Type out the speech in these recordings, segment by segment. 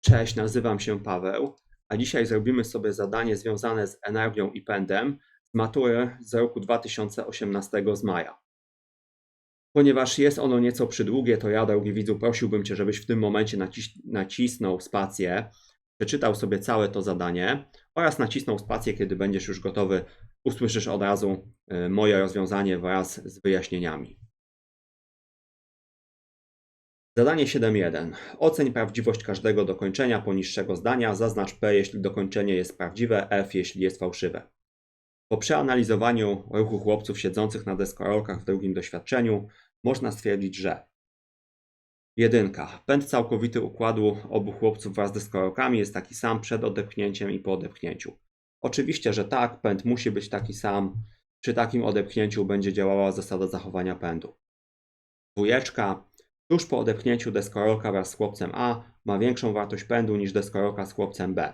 Cześć, nazywam się Paweł, a dzisiaj zrobimy sobie zadanie związane z energią i pędem z matury z roku 2018 z maja. Ponieważ jest ono nieco przydługie, to ja, drogi widzu, prosiłbym Cię, żebyś w tym momencie nacis nacisnął spację, przeczytał sobie całe to zadanie oraz nacisnął spację, kiedy będziesz już gotowy, usłyszysz od razu y, moje rozwiązanie wraz z wyjaśnieniami. Zadanie 7.1. Oceń prawdziwość każdego dokończenia poniższego zdania. Zaznacz P, jeśli dokończenie jest prawdziwe, F, jeśli jest fałszywe. Po przeanalizowaniu ruchu chłopców siedzących na deskorolkach w drugim doświadczeniu można stwierdzić, że jedynka. Pęd całkowity układu obu chłopców wraz z deskorolkami jest taki sam przed odepchnięciem i po odepchnięciu. Oczywiście, że tak, pęd musi być taki sam. Przy takim odepchnięciu będzie działała zasada zachowania pędu. Dwójeczka. Tuż po odepchnięciu deskorolka wraz z chłopcem A ma większą wartość pędu niż deskorolka z chłopcem B.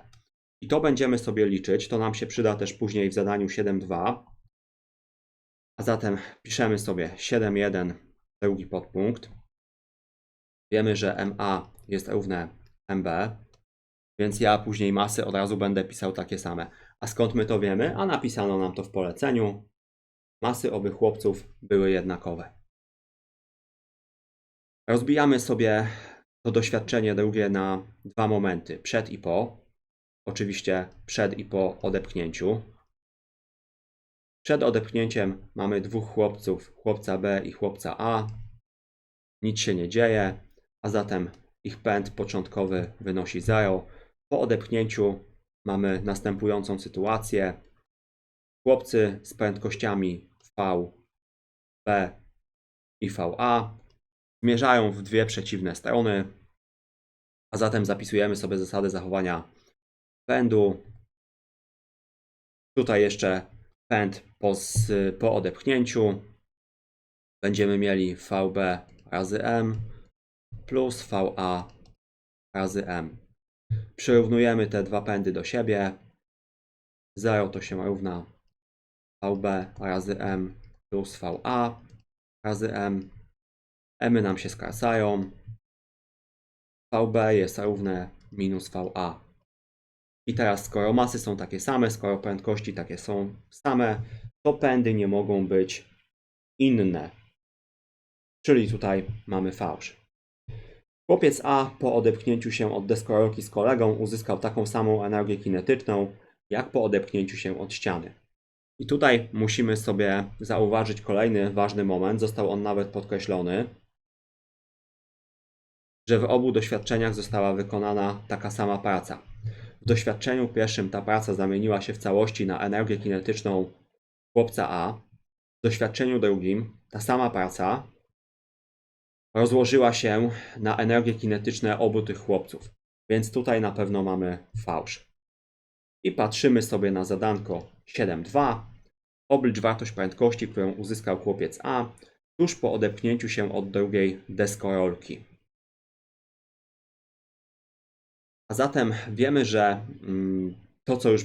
I to będziemy sobie liczyć, to nam się przyda też później w zadaniu 7.2. A zatem piszemy sobie 7.1, drugi podpunkt. Wiemy, że MA jest równe MB, więc ja później masy od razu będę pisał takie same. A skąd my to wiemy? A napisano nam to w poleceniu. Masy owych chłopców były jednakowe. Rozbijamy sobie to doświadczenie drugie na dwa momenty: przed i po. Oczywiście przed i po odepchnięciu. Przed odepchnięciem mamy dwóch chłopców, chłopca B i chłopca A. Nic się nie dzieje, a zatem ich pęd początkowy wynosi 0. Po odepchnięciu mamy następującą sytuację. Chłopcy z prędkościami V, B i VA zmierzają w dwie przeciwne strony, a zatem zapisujemy sobie zasady zachowania pędu. Tutaj jeszcze pęd po, po odepchnięciu. Będziemy mieli VB razy M plus VA razy M. Przyrównujemy te dwa pędy do siebie. 0 to się równa VB razy M plus VA razy M. M nam się skracają. VB jest równe minus VA. I teraz, skoro masy są takie same, skoro prędkości takie są same, to pędy nie mogą być inne. Czyli tutaj mamy fałsz. Chłopiec A po odepchnięciu się od deskorolki z kolegą uzyskał taką samą energię kinetyczną, jak po odepchnięciu się od ściany. I tutaj musimy sobie zauważyć kolejny ważny moment, został on nawet podkreślony, że w obu doświadczeniach została wykonana taka sama praca. W doświadczeniu pierwszym ta praca zamieniła się w całości na energię kinetyczną chłopca A. W doświadczeniu drugim ta sama praca rozłożyła się na energie kinetyczne obu tych chłopców. Więc tutaj na pewno mamy fałsz. I patrzymy sobie na zadanko 7.2. Oblicz wartość prędkości, którą uzyskał chłopiec A tuż po odepchnięciu się od drugiej deskorolki. A zatem wiemy, że mm, to, co już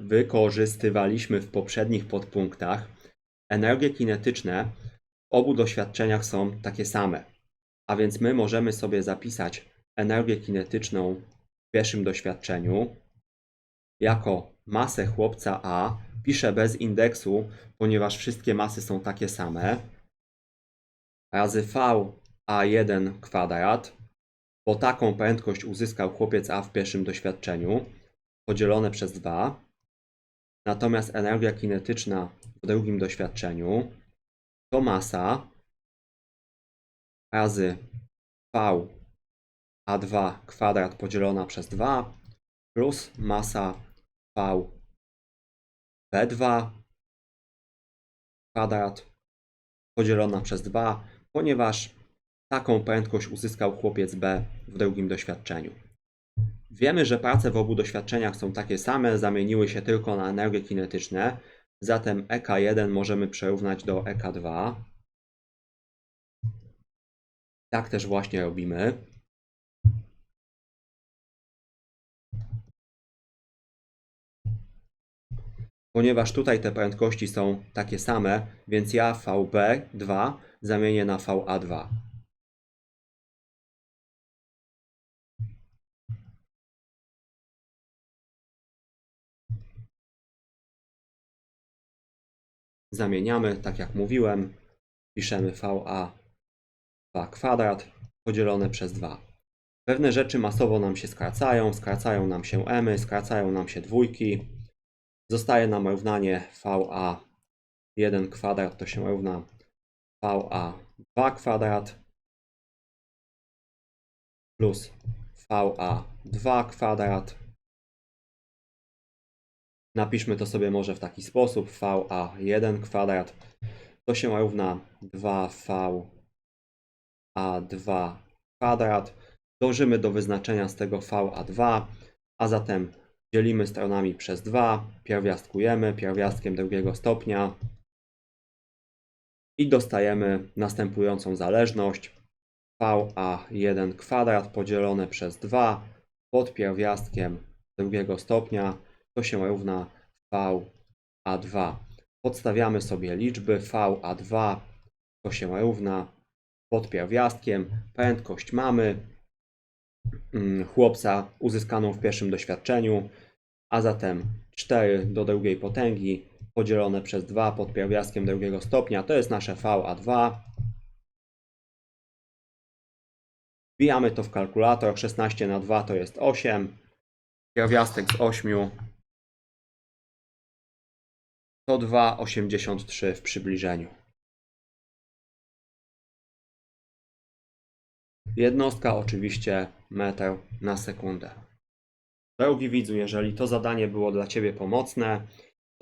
wykorzystywaliśmy w poprzednich podpunktach, energie kinetyczne w obu doświadczeniach są takie same. A więc my możemy sobie zapisać energię kinetyczną w pierwszym doświadczeniu jako masę chłopca A. Piszę bez indeksu, ponieważ wszystkie masy są takie same. Razy V A1 kwadrat bo taką prędkość uzyskał chłopiec A w pierwszym doświadczeniu, podzielone przez 2. Natomiast energia kinetyczna w drugim doświadczeniu to masa razy V A2 kwadrat podzielona przez 2 plus masa V B2 kwadrat podzielona przez 2, ponieważ Taką prędkość uzyskał chłopiec B w drugim doświadczeniu. Wiemy, że prace w obu doświadczeniach są takie same, zamieniły się tylko na energie kinetyczne, zatem EK1 możemy przerównać do EK2. Tak też właśnie robimy. Ponieważ tutaj te prędkości są takie same, więc ja VB2 zamienię na VA2. Zamieniamy, tak jak mówiłem. Piszemy VA 2 kwadrat podzielone przez 2. Pewne rzeczy masowo nam się skracają, skracają nam się emy, skracają nam się dwójki. Zostaje nam równanie VA 1 kwadrat to się równa VA 2 kwadrat plus VA 2 kwadrat. Napiszmy to sobie może w taki sposób. VA 1 kwadrat to się równa 2V A2 kwadrat. Dążymy do wyznaczenia z tego VA2, a zatem dzielimy stronami przez 2, pierwiastkujemy pierwiastkiem drugiego stopnia i dostajemy następującą zależność VA1 kwadrat podzielone przez 2 pod pierwiastkiem drugiego stopnia to się równa VA2. Podstawiamy sobie liczby VA2 to się równa pod pierwiastkiem. Prędkość mamy mm, chłopca uzyskaną w pierwszym doświadczeniu, a zatem 4 do drugiej potęgi podzielone przez 2 pod pierwiastkiem drugiego stopnia. To jest nasze VA2. Wbijamy to w kalkulator, 16 na 2 to jest 8, pierwiastek z 8 to 2,83 w przybliżeniu. Jednostka oczywiście metr na sekundę. Drogi widzu, jeżeli to zadanie było dla Ciebie pomocne,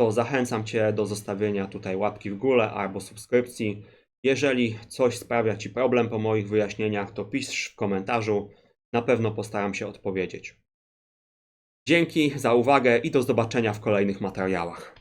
to zachęcam Cię do zostawienia tutaj łapki w górę albo subskrypcji. Jeżeli coś sprawia Ci problem po moich wyjaśnieniach, to pisz w komentarzu. Na pewno postaram się odpowiedzieć. Dzięki za uwagę i do zobaczenia w kolejnych materiałach.